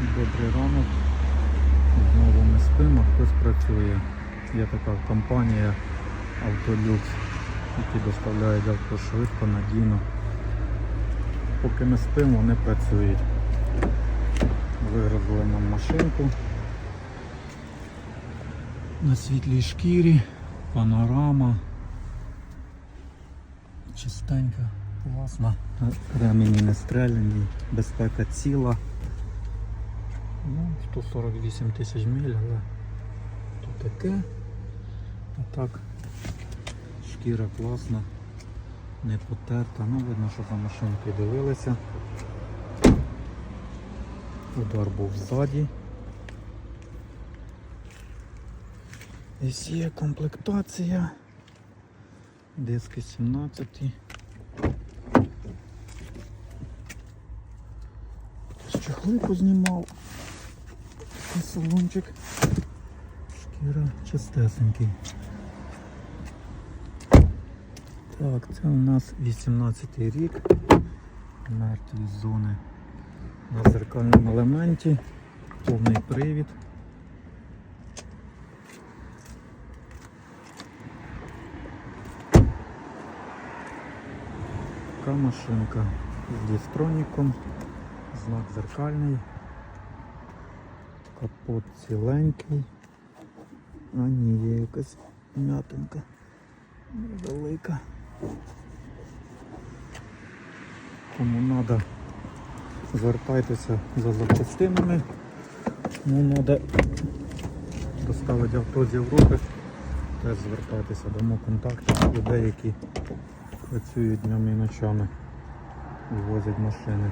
Добрий ранок. Знову ми спимо, хтось працює. Є така компанія Автолюкс, які доставляють авто швидко, надійно. Поки ми спимо, вони працюють. Вигрузили нам машинку. На світлій шкірі, панорама. Чистенька, класна. Ремені не стріляні, безпека ціла. Ну, 148 тисяч миль, але то таке. А так, шкіра класна, не потерта. Ну, видно, що за машинкою дивилися. Удар був ззаді. Ось є комплектація. Диски 17. З чехли познімав. Такий салончик. Шкіра чистесенький. Так, це у нас 18 й рік. Мертві зони на зеркальному елементі. Повний привід. Така машинка з дістроніком, знак зеркальний, капот ціленький, а ні, є якась м'ятинка невелика. Кому треба, звертайтеся за запчастинами. Кому треба доставити авто з Європи, теж звертайтеся, дамо контакти людей, які працюють днями і ночами і возять машини.